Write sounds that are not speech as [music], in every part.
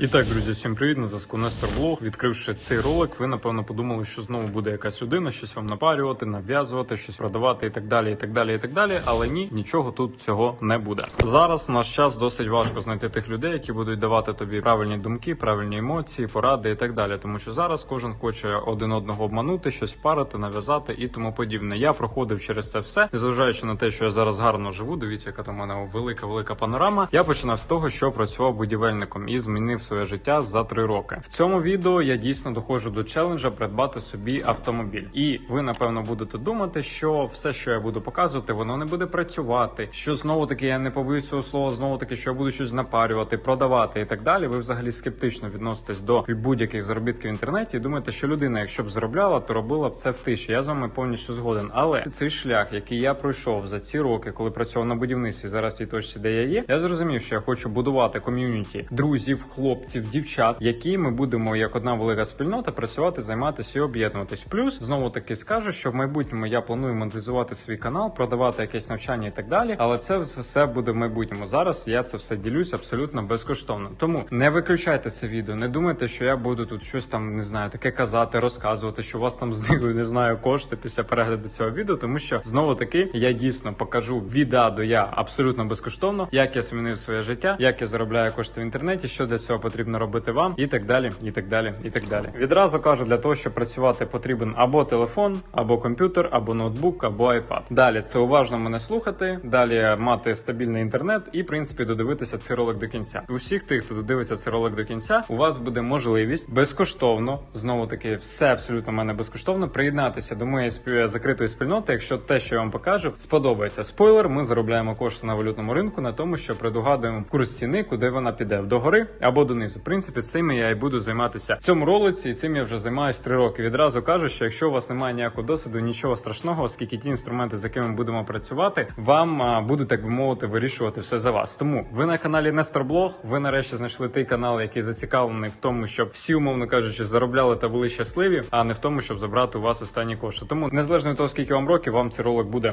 І так, друзі, всім привіт, на зв'язку Нестор. Відкривши цей ролик, ви напевно подумали, що знову буде якась людина, щось вам напарювати, нав'язувати, щось продавати і так далі, і так далі, і так далі. Але ні, нічого тут цього не буде. Зараз в наш час досить важко знайти тих людей, які будуть давати тобі правильні думки, правильні емоції, поради і так далі. Тому що зараз кожен хоче один одного обманути, щось парити, нав'язати і тому подібне. Я проходив через це все, незважаючи на те, що я зараз гарно живу. Дивіться, яка там у мене велика велика панорама. Я починав з того, що працював будівельником і змінив своє життя за три роки. В цьому відео я дійсно доходжу до челенджа придбати собі автомобіль. І ви напевно будете думати, що все, що я буду показувати, воно не буде працювати. Що знову таки я не побоюсь цього слова, знову таки, що я буду щось напарювати, продавати і так далі. Ви взагалі скептично відноситесь до будь-яких заробітків в інтернеті. і Думаєте, що людина, якщо б заробляла, то робила б це в тиші. Я з вами повністю згоден. Але цей шлях, який я пройшов за ці роки, коли працював на будівництві, зараз в тій точці, де я є, я зрозумів, що я хочу будувати ком'юніті друзів, хлопців, дівчат, які ми будемо як одна велика спільнота працювати, займатися і об'єднуватись. Плюс знову таки скажу, що в майбутньому я планую монетизувати свій канал, продавати якесь навчання і так далі. Але це все буде в майбутньому. Зараз я це все ділюсь абсолютно безкоштовно. Тому не виключайте це відео. Не думайте, що я буду тут щось там не знаю, таке казати, розказувати, що у вас там [laughs] зникли, не знаю, кошти після перегляду цього відео, тому що знову таки я дійсно покажу від А до Я абсолютно безкоштовно, як я змінив своє життя, як я заробляю кошти в інтернеті, що для цього потрібно робити вам, і так далі, і так далі, і так далі. Відразу кажу, для того, щоб працювати, потрібен або телефон, або комп'ютер, або ноутбук, або iPad. Далі це уважно мене слухати, далі мати стабільний інтернет і, в принципі, додивитися цей ролик до кінця. Усіх тих, хто додивиться цей ролик до кінця, у вас буде можливість безкоштовно, знову таки, все абсолютно в мене безкоштовно, приєднатися до моєї спів... закритої спільноти, якщо те, що я вам покажу, сподобається. Спойлер, ми заробляємо кошти на валютному ринку на тому, що предугадуємо курс ціни, куди вона піде догори або донизу. В принципі, цим я і буду займатися в цьому ролиці, і цим я вже займаюся три роки. Відразу кажу, що якщо у вас немає ніякого досвіду, нічого страшного, оскільки ті інструменти, з якими ми будемо працювати, вам будуть, так би мовити, вирішувати все за вас. Тому ви на каналі Нестор Блог. Ви нарешті знайшли той канал, який зацікавлений в тому, щоб всі, умовно кажучи, заробляли та були щасливі, а не в тому, щоб забрати у вас останні кошти. Тому незалежно від того, скільки вам років, вам цей ролик буде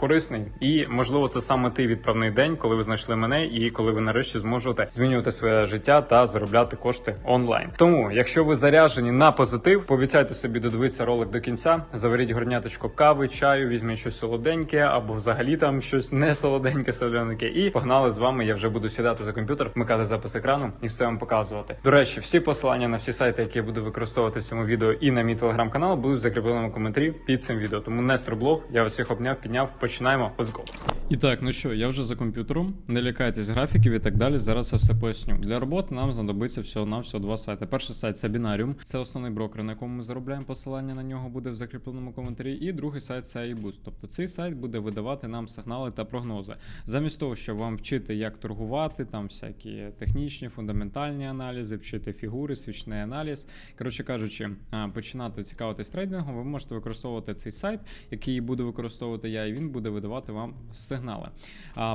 корисний, і можливо, це саме той відправний день, коли ви знайшли мене, і коли ви нарешті зможете змінювати своє життя та заробляти кошти онлайн. Тому, якщо ви заряжені на позитив, пообіцяйте собі додивитися ролик до кінця. Заваріть горняточку кави, чаю, візьміть щось солоденьке або взагалі там щось не солоденьке, солененьке. І погнали з вами. Я вже буду сідати за комп'ютер, вмикати запис екрану і все вам показувати. До речі, всі посилання на всі сайти, які я буду використовувати в цьому відео, і на мій телеграм-канал будуть в закріпленому коментарі під цим відео. Тому Нестор Блог, я вас всіх обняв, підняв. Починаємо. Let's go. І так, ну що, я вже за комп'ютером. Не лякайтесь графіків і так далі. Зараз я все поясню. Для роботи нам знадобиться всього на всього два сайти. Перший сайт це Binarium, це основний брокер, на якому ми заробляємо. Посилання на нього буде в закріпленому коментарі. І другий сайт це iBoost. Тобто цей сайт буде видавати нам сигнали та прогнози. Замість того, щоб вам вчити, як торгувати, там всякі технічні, фундаментальні аналізи, вчити фігури, свічний аналіз. Коротше кажучи, починати цікавитись трейдингом, ви можете використовувати цей сайт, який буду використовувати я, і він буде видавати вам сигнали.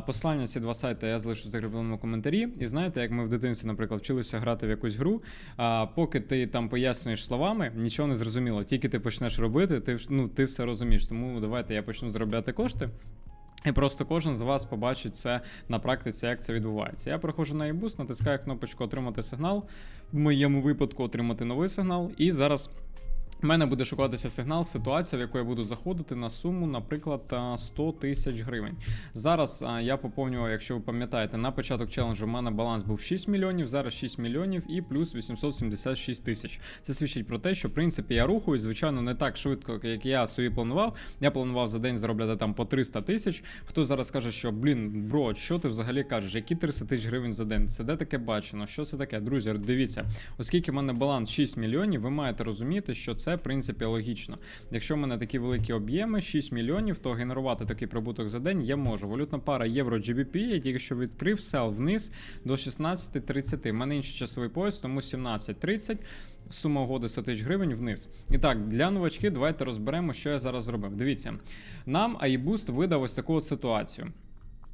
Посилання ці два сайти я залишу в закріпленому коментарі. І знаєте, як ми в дитинстві, наприклад, вчилися грати в якусь гру. А поки ти там пояснюєш словами, нічого не зрозуміло. Тільки ти почнеш робити, ти, ну, ти все розумієш. Тому давайте я почну заробляти кошти. І просто кожен з вас побачить це на практиці, як це відбувається. Я проходжу на ібус, натискаю кнопочку Отримати сигнал. В моєму випадку отримати новий сигнал. І зараз в мене буде шукатися сигнал, ситуація, в яку я буду заходити на суму, наприклад, 100 тисяч гривень. Зараз а, я поповнював, якщо ви пам'ятаєте, на початок челенджу в мене баланс був 6 мільйонів, зараз 6 мільйонів і плюс 876 тисяч. Це свідчить про те, що в принципі я рухаюсь, звичайно, не так швидко, як я собі планував. Я планував за день заробляти там по 300 тисяч. Хто зараз каже, що блін, бро, що ти взагалі кажеш? Які 300 тисяч гривень за день? Це де таке бачено? Що це таке? Друзі, дивіться, оскільки в мене баланс 6 мільйонів, ви маєте розуміти, що це в принципі логічно. Якщо в мене такі великі об'єми, 6 мільйонів, то генерувати такий прибуток за день я можу. Валютна пара євро GBP, я тільки що відкрив сел вниз до 16.30. У мене інший часовий пояс, тому 17.30. Сума угоди 100 тисяч гривень вниз. І так, для новачків давайте розберемо, що я зараз зробив. Дивіться, нам iBoost видав ось таку от ситуацію.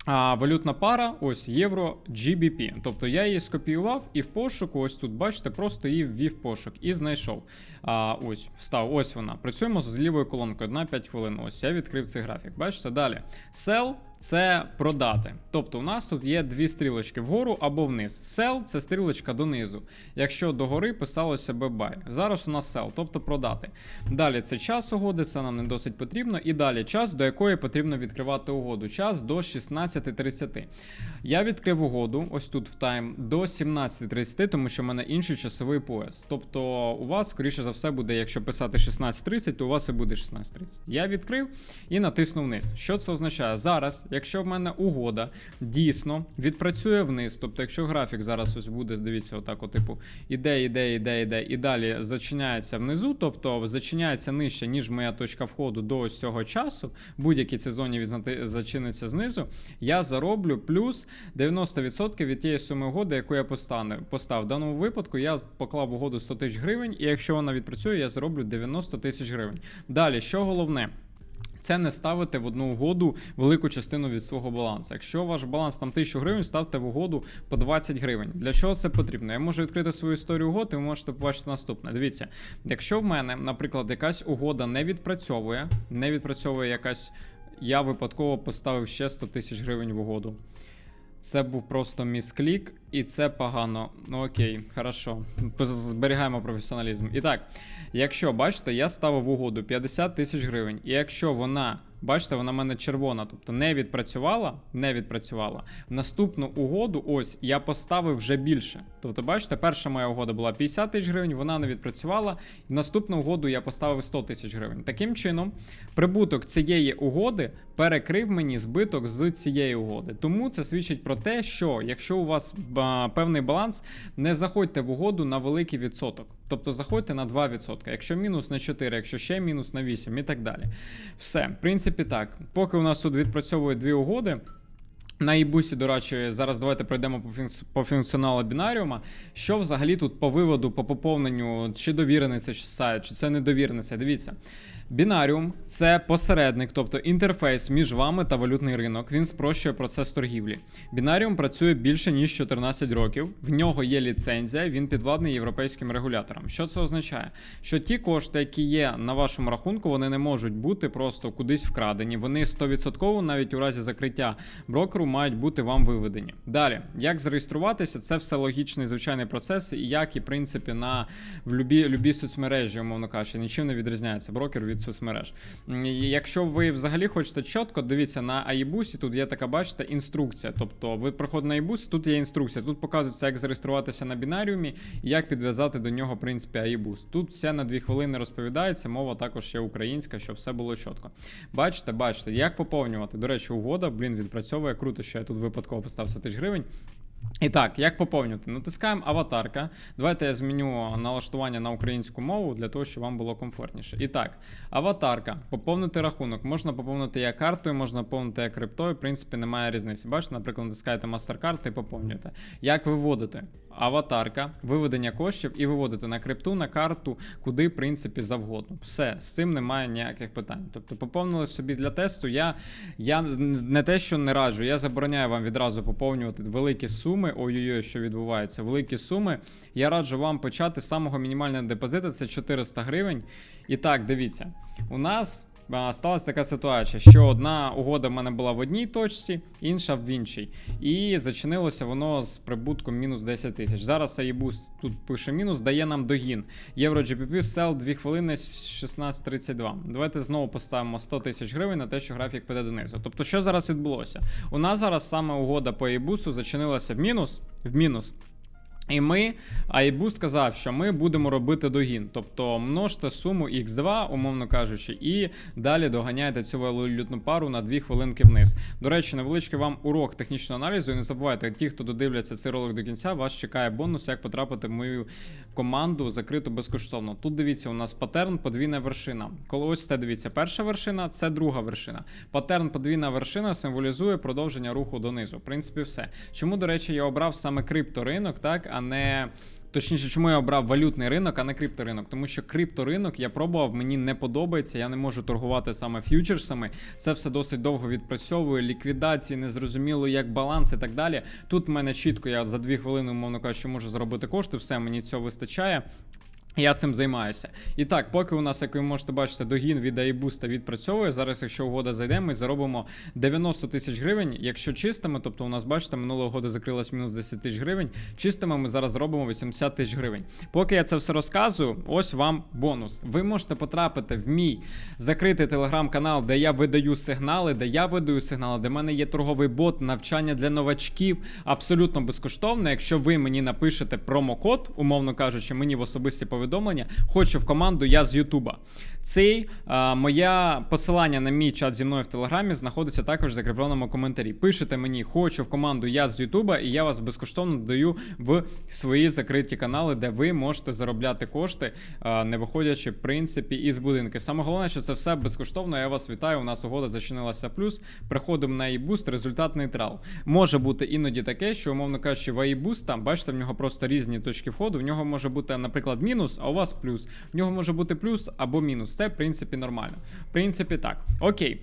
А валютна пара, ось євро GBP. Тобто я її скопіював і в пошуку, ось тут, бачите, просто її ввів пошук і знайшов. А, Ось, встав, ось вона. Працюємо з лівою колонкою 1-5 хвилин. Ось я відкрив цей графік. Бачите? Далі. Sell це продати. Тобто у нас тут є дві стрілочки вгору або вниз. Sell – це стрілочка донизу. Якщо догори писалося би buy. Зараз у нас sell, тобто продати. Далі це час угоди, це нам не досить потрібно. І далі час, до якої потрібно відкривати угоду. Час до 16.30. Я відкрив угоду, ось тут в тайм, до 17.30, тому що в мене інший часовий пояс. Тобто у вас, скоріше за все, буде, якщо писати 16.30, то у вас і буде 16.30. Я відкрив і натиснув вниз. Що це означає? Зараз, якщо в мене угода дійсно відпрацює вниз, тобто, якщо графік зараз ось буде, дивіться, отак, от, типу, іде, іде, іде, іде, і далі зачиняється внизу, тобто зачиняється нижче, ніж моя точка входу до ось цього часу, будь-якій цій зоні відзнати- зачиниться знизу, я зароблю плюс 90% від тієї суми угоди, яку я постав. В даному випадку я поклав угоду 100 тисяч гривень, і якщо вона відпрацює, я зароблю 90 тисяч гривень. Далі, що головне? Це не ставити в одну угоду велику частину від свого балансу. Якщо ваш баланс там 1000 гривень, ставте в угоду по 20 гривень. Для чого це потрібно? Я можу відкрити свою історію угод, і ви можете побачити наступне. Дивіться, якщо в мене, наприклад, якась угода не відпрацьовує, не відпрацьовує якась. Я випадково поставив ще 100 тисяч гривень в угоду. Це був просто місклік, і це погано. Ну окей, хорошо. Зберігаємо професіоналізм. І так, якщо бачите, я ставив угоду 50 тисяч гривень, і якщо вона, бачите, вона в мене червона, тобто не відпрацювала, не відпрацювала. Наступну угоду, ось я поставив вже більше. Тобто, бачите, перша моя угода була 50 тисяч гривень, вона не відпрацювала. Наступну угоду я поставив 100 тисяч гривень. Таким чином, прибуток цієї угоди перекрив мені збиток з цієї угоди. Тому це свідчить про те, що якщо у вас ба, певний баланс, не заходьте в угоду на великий відсоток. Тобто заходьте на 2%. Якщо мінус на 4, якщо ще мінус на 8 і так далі. Все, в принципі, так. Поки у нас тут відпрацьовують дві угоди. На ібусі, до речі, зараз давайте пройдемо по, по функціоналу бінаріума. Що взагалі тут по виводу, по поповненню, чи довірений це сайт, чи це недовірений. Дивіться. Бінаріум це посередник, тобто інтерфейс між вами та валютний ринок. Він спрощує процес торгівлі. Бінаріум працює більше ніж 14 років. В нього є ліцензія, він підвладний європейським регуляторам. Що це означає? Що ті кошти, які є на вашому рахунку, вони не можуть бути просто кудись вкрадені. Вони 100% навіть у разі закриття брокеру мають бути вам виведені. Далі, як зареєструватися, це все логічний звичайний процес, і як і в принципі на в любі, любі соцмережі, умовно кажучи, нічим не відрізняється брокер від соцмереж. Якщо ви взагалі хочете чітко, дивіться на Аїбусі, тут є така, бачите, інструкція. Тобто ви проходите на Аїбус, тут є інструкція. Тут показується, як зареєструватися на бінаріумі і як підв'язати до нього, в принципі, Аїбус. Тут все на дві хвилини розповідається, мова також ще українська, щоб все було чітко. Бачите, бачите, як поповнювати. До речі, угода, блін, відпрацьовує круто, що я тут випадково поставив 100 тисяч гривень. І так, як поповнювати? Натискаємо аватарка. Давайте я зміню налаштування на українську мову для того, щоб вам було комфортніше. І так, аватарка, поповнити рахунок. Можна поповнити як картою, можна поповнити як криптою. В принципі, немає різниці. Бачите, наприклад, натискаєте MasterCard і поповнюєте. Як виводити? Аватарка, виведення коштів і виводити на крипту, на карту, куди, в принципі, завгодно. Все, з цим немає ніяких питань. Тобто, поповнили собі для тесту. Я, я не те, що не раджу, я забороняю вам відразу поповнювати великі суми. Ой-ой-ой, що відбувається, великі суми. Я раджу вам почати з самого мінімального депозиту, це 400 гривень. І так, дивіться, у нас. Сталася така ситуація, що одна угода в мене була в одній точці, інша в іншій. І зачинилося воно з прибутком мінус 10 тисяч. Зараз Аїбус тут пише мінус, дає нам догін. Євро GPP sell 2 хвилини 16.32. Давайте знову поставимо 100 тисяч гривень на те, що графік піде донизу. Тобто, що зараз відбулося? У нас зараз саме угода по Аїбусу зачинилася в мінус, в мінус. І ми, Айбу сказав, що ми будемо робити догін, тобто множте суму X2, умовно кажучи, і далі доганяйте цю валютну пару на 2 хвилинки вниз. До речі, невеличкий вам урок технічного аналізу. І не забувайте, ті, хто додивляться цей ролик до кінця, вас чекає бонус, як потрапити в мою команду закриту безкоштовно. Тут дивіться, у нас патерн подвійна вершина. Коли ось це дивіться, перша вершина, це друга вершина. Патерн подвійна вершина символізує продовження руху донизу. В принципі, все. Чому, до речі, я обрав саме крипторинок, так, а не. Точніше, чому я обрав валютний ринок, а не крипторинок? Тому що крипторинок я пробував, мені не подобається. Я не можу торгувати саме ф'ючерсами. Це все досить довго відпрацьовує, ліквідації, незрозуміло, як баланс і так далі. Тут в мене чітко, я за дві хвилини, умовно кажучи, можу заробити кошти, все мені цього вистачає. Я цим займаюся. І так, поки у нас, як ви можете бачити, догін від iBoost відпрацьовує. Зараз, якщо угода зайде, ми заробимо 90 тисяч гривень. Якщо чистими, тобто у нас, бачите, минулого года закрилась мінус 10 тисяч гривень. Чистими ми зараз зробимо 80 тисяч гривень. Поки я це все розказую, ось вам бонус. Ви можете потрапити в мій закритий телеграм-канал, де я видаю сигнали, де я видаю сигнали, де в мене є торговий бот, навчання для новачків абсолютно безкоштовно. Якщо ви мені напишете промокод, умовно кажучи, мені в особисті повідомлення, хочу в команду я з Ютуба. Цей а, моя посилання на мій чат зі мною в телеграмі знаходиться також в закріпленому коментарі. Пишете мені, хочу в команду я з Ютуба, і я вас безкоштовно додаю в свої закриті канали, де ви можете заробляти кошти, а, не виходячи в принципі із будинки. Саме головне, що це все безкоштовно. Я вас вітаю. У нас угода зачинилася плюс. Приходимо на iBoost, результат нейтрал. Може бути іноді таке, що умовно кажучи, в iBoost, там бачите, в нього просто різні точки входу. В нього може бути, наприклад, мінус, а у вас плюс. В нього може бути плюс або мінус. Це в принципі нормально. В принципі, так. Окей.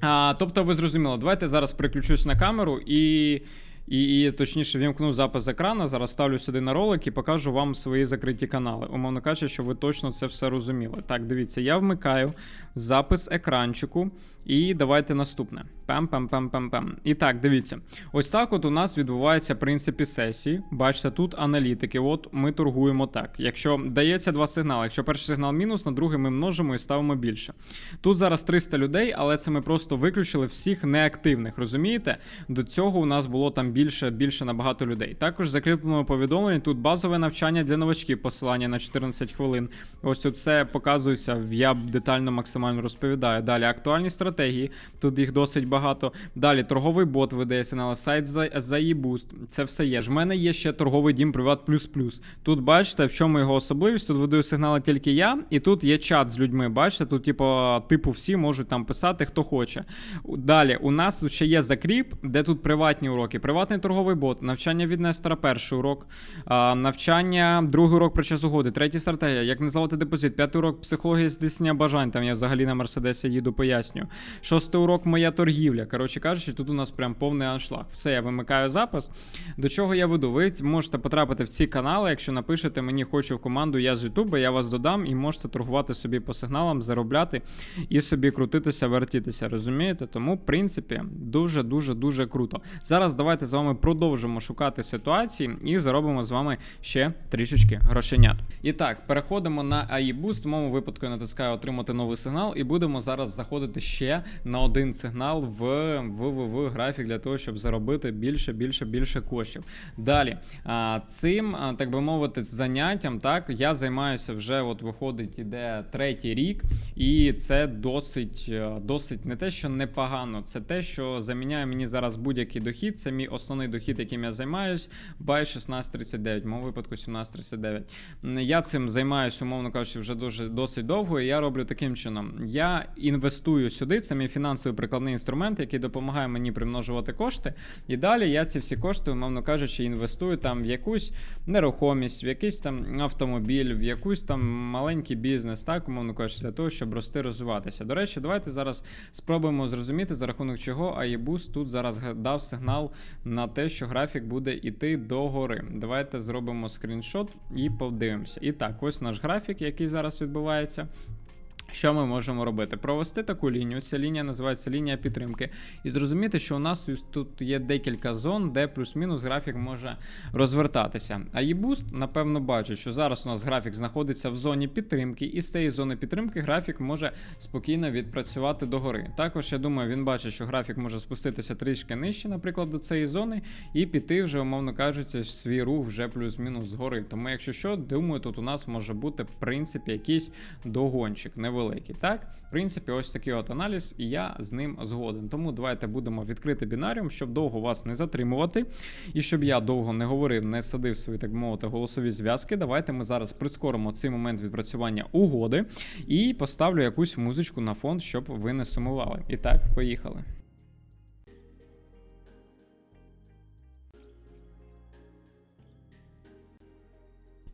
А, тобто, ви зрозуміли, давайте зараз переключусь на камеру і. І, і точніше вімкну запис з екрану. Зараз ставлю сюди на ролик і покажу вам свої закриті канали. Умовно кажучи, що ви точно це все розуміли. Так, дивіться, я вмикаю запис екранчику. І давайте наступне. Пем-пем-пем-пем-пем. І так, дивіться. Ось так от у нас відбувається в принципі сесії. Бачите, тут аналітики. От ми торгуємо так. Якщо дається два сигнали, якщо перший сигнал мінус, на другий ми множимо і ставимо більше. Тут зараз 300 людей, але це ми просто виключили всіх неактивних. Розумієте? До цього у нас було там більше, більше набагато людей. Також закріпленому повідомленні тут базове навчання для новачків, посилання на 14 хвилин. Ось все показується. Я детально максимально розповідаю. Далі актуальні стратегії. Тут їх досить багато. Далі торговий бот видає сигнали, сайт за, за. Це все є. В мене є ще торговий дім Приват. Тут бачите, в чому його особливість. Тут видаю сигнали тільки я, і тут є чат з людьми. Бачите, тут, типу, типу, всі можуть там писати, хто хоче. Далі у нас тут ще є закріп, де тут приватні уроки. Приватний торговий бот, навчання від Нестора, перший урок, навчання, другий урок про час угоди, третя стратегія, як не депозит, п'ятий урок психологія здійснення бажань. Там я взагалі на Мерседесі їду, пояснюю. Шостий урок моя торгівля. Коротше кажучи, тут у нас прям повний аншлаг. Все, я вимикаю запис. До чого я веду? Ви можете потрапити в ці канали, якщо напишете мені хочу в команду, я з Ютуба, я вас додам і можете торгувати собі по сигналам, заробляти і собі крутитися, вертітися. Розумієте? Тому, в принципі, дуже дуже дуже круто. Зараз давайте з вами продовжимо шукати ситуації і заробимо з вами ще трішечки грошенят. І так, переходимо на AI Boost. В моєму випадку я натискаю отримати новий сигнал, і будемо зараз заходити ще на один сигнал в, в, в, в графік для того, щоб заробити більше, більше, більше коштів. Далі, цим, так би мовити, заняттям, так, я займаюся вже, от виходить, іде третій рік, і це досить, е, досить не те, що непогано, це те, що заміняє мені зараз будь-який дохід. Це мій основний дохід, яким я займаюсь. Бай 1639, в моєму випадку 1739. Я цим займаюся, умовно кажучи, вже дуже досить довго. І я роблю таким чином: я інвестую сюди. Це мій фінансовий прикладний інструмент, який допомагає мені примножувати кошти. І далі я ці всі кошти, умовно кажучи, інвестую там в якусь нерухомість, в якийсь там автомобіль, в якусь там маленький бізнес, так, умовно кажучи, для того, щоб рости, розвиватися. До речі, давайте зараз спробуємо зрозуміти, за рахунок чого iBoost тут зараз дав сигнал на те, що графік буде йти догори. Давайте зробимо скріншот і подивимося. І так, ось наш графік, який зараз відбувається. Що ми можемо робити? Провести таку лінію. Ця лінія називається лінія підтримки. І зрозуміти, що у нас тут є декілька зон, де плюс-мінус графік може розвертатися. А eBoost, напевно, бачить, що зараз у нас графік знаходиться в зоні підтримки, і з цієї зони підтримки графік може спокійно відпрацювати догори. Також я думаю, він бачить, що графік може спуститися трішки нижче, наприклад, до цієї зони, і піти вже, умовно кажучи, свій рух вже плюс-мінус згори. Тому, якщо що, думаю, тут у нас може бути в принципі якийсь догончик невеликий. Так, в принципі, ось такий от аналіз, і я з ним згоден. Тому давайте будемо відкрити бінаріум, щоб довго вас не затримувати, і щоб я довго не говорив, не садив свої, так би мовити, голосові зв'язки. Давайте ми зараз прискоримо цей момент відпрацювання угоди і поставлю якусь музичку на фон, щоб ви не сумували. І так, поїхали.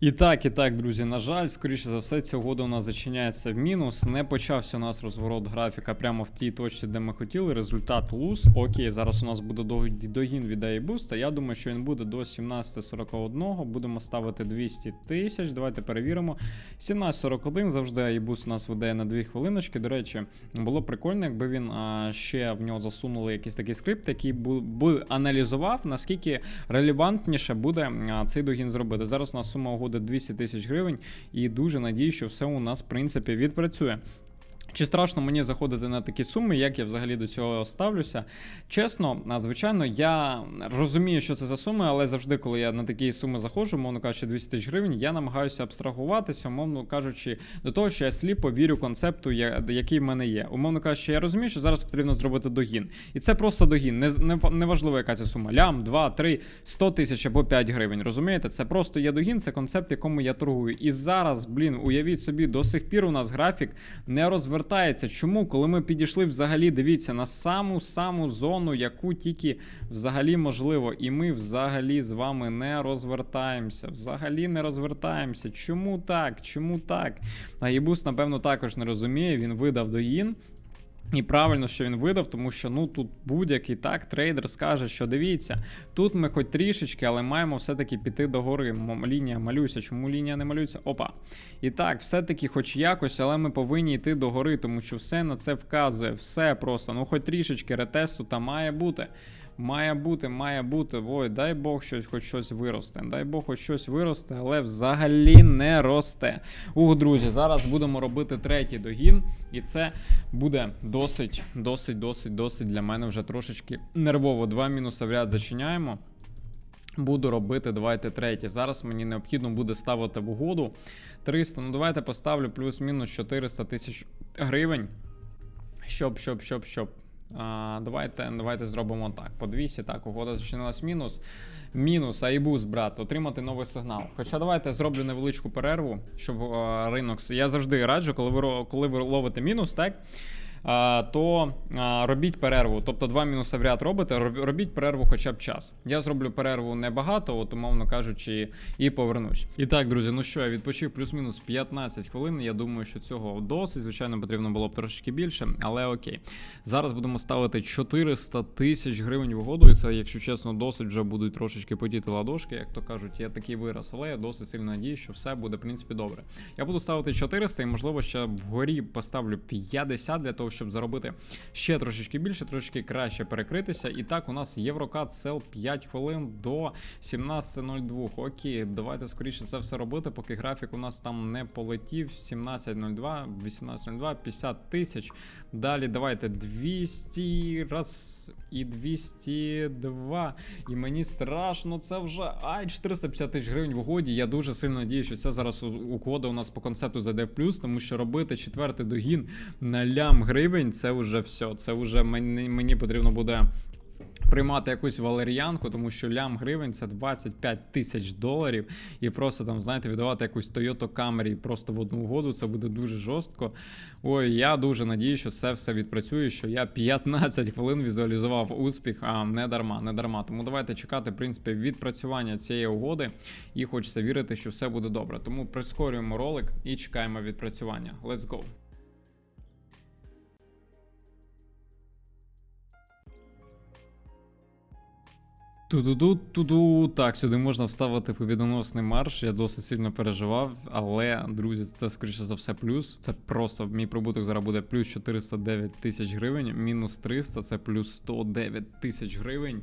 І так, і так, друзі, на жаль, скоріше за все, ця угода у нас зачиняється в мінус. Не почався у нас розворот графіка прямо в тій точці, де ми хотіли. Результат луз. Окей, зараз у нас буде догін від Айбуста. Я думаю, що він буде до 17.41. Будемо ставити 200 тисяч. Давайте перевіримо. 17.41 завжди Айбуст у нас видає на 2 хвилиночки. До речі, було прикольно, якби він а, ще в нього засунули якийсь такий скрипт, який би аналізував, наскільки релевантніше буде а, цей догін зробити. Зараз у нас сума угоди 200 тисяч гривень, і дуже надію, що все у нас в принципі відпрацює. Чи страшно мені заходити на такі суми, як я взагалі до цього ставлюся? Чесно, звичайно, я розумію, що це за суми, але завжди, коли я на такі суми заходжу, умовно кажучи, 200 тисяч гривень, я намагаюся абстрагуватися, умовно кажучи, до того, що я сліпо вірю концепту, який в мене є. Умовно кажучи, я розумію, що зараз потрібно зробити догін. І це просто догін. Не, не, неважливо, яка це сума. Лям, 2, 3, 100 тисяч або 5 гривень. Розумієте? Це просто є догін, це концепт, якому я торгую. І зараз, блін, уявіть собі, до сих пір у нас графік не розвертається. Чому? Коли ми підійшли взагалі, дивіться, на саму саму зону, яку тільки взагалі можливо, і ми взагалі з вами не розвертаємося. Взагалі не розвертаємося. Чому так? Чому так? А Єбус, напевно, також не розуміє. Він видав доїн. І правильно, що він видав, тому що ну тут будь-який так трейдер скаже, що дивіться, тут ми хоч трішечки, але маємо все-таки піти до гори. Лінія малюється. Чому лінія не малюється? Опа. І так, все-таки, хоч якось, але ми повинні йти до гори, тому що все на це вказує. Все просто. Ну, хоч трішечки ретесту там має бути. Має бути, має бути. Ой, дай Бог щось, хоч щось виросте. Дай Бог, хоч щось виросте, але взагалі не росте. Ух, друзі, зараз будемо робити третій догін, і це буде досить, досить, досить, досить для мене вже трошечки нервово. Два мінуси в ряд зачиняємо. Буду робити, давайте третє. Зараз мені необхідно буде ставити в угоду 300. Ну давайте поставлю плюс-мінус 400 тисяч гривень. Щоб, щоб, щоб, щоб. А, давайте, давайте зробимо так. По 200, так, угода зачинилась мінус. Мінус, айбус, брат, отримати новий сигнал. Хоча давайте зроблю невеличку перерву, щоб а, ринок. Я завжди раджу, коли ви, коли ви ловите мінус, так? То робіть перерву. Тобто два мінуси в ряд робите, роб- робіть перерву хоча б час. Я зроблю перерву небагато, от умовно кажучи, і повернусь. І так, друзі, ну що, я відпочив плюс-мінус 15 хвилин. Я думаю, що цього досить. Звичайно, потрібно було б трошечки більше, але окей. Зараз будемо ставити 400 тисяч гривень в угоду, і це, якщо чесно, досить вже будуть трошечки потіти ладошки, як то кажуть, є такий вираз, але я досить сильно надію, що все буде в принципі добре. Я буду ставити 400 і можливо ще вгорі поставлю 50 для того, щоб заробити ще трошечки більше, трошечки краще перекритися. І так, у нас Єврокат сел 5 хвилин до 17.02. Окей, давайте скоріше це все робити, поки графік у нас там не полетів. 17.02, 18.02, 50 тисяч. Далі давайте 200 раз і 202. І мені страшно, це вже ай, 450 тисяч гривень в угоді. Я дуже сильно надію, що це зараз угода у нас по концепту плюс, тому що робити четвертий догін на лям гривень це вже все. Це вже мені, мені потрібно буде. Приймати якусь валеріанку, тому що лям гривень це 25 тисяч доларів, і просто там, знаєте, віддавати якусь Toyota Camry просто в одну угоду, це буде дуже жорстко. Ой, я дуже надію, що це все відпрацює, що я 15 хвилин візуалізував успіх, а не дарма, не дарма. Тому давайте чекати, в принципі, відпрацювання цієї угоди, і хочеться вірити, що все буде добре. Тому прискорюємо ролик і чекаємо відпрацювання. Let's go! Туду-ду, туду. Так, сюди можна вставити побідоносний марш. Я досить сильно переживав, але, друзі, це скоріше за все плюс. Це просто мій прибуток зараз буде плюс 409 тисяч гривень, мінус 300, це плюс 109 тисяч гривень.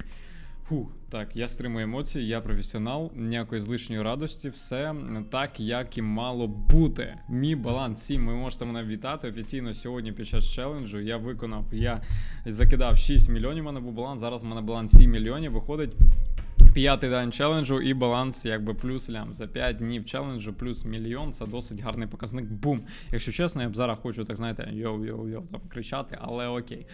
Фух, так, я стримую емоції, я професіонал, ніякої злишньої радості, все так, як і мало бути. Мій баланс 7, ви можете мене вітати. Офіційно сьогодні під час челенджу я виконав, я закидав 6 мільйонів, у мене був баланс, зараз у мене баланс 7 мільйонів, виходить. П'ятий день челенджу і баланс якби плюс лям. За 5 днів челенджу плюс мільйон. Це досить гарний показник. Бум! Якщо чесно, я б зараз хочу, так знаєте, йоу-йоу-йоу там кричати, але окей.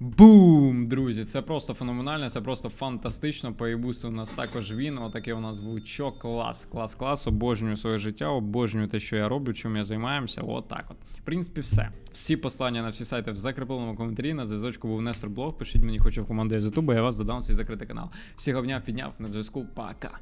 Бум! Друзі, це просто феноменально, це просто фантастично. По ебусту у нас також він. Отакий у нас звучок. Клас, клас, клас. Обожнюю своє життя, обожнюю те, що я роблю, чим я займаємося. Отак от. В принципі, все. Всі послання на всі сайти в закріпленому коментарі. На зв'язочку був Нестор Блог. Пишіть мені, хочу в команду з Ютубу, я вас додам свій закритий канал. Всіх обняв, підняв на зв'язку. Пока.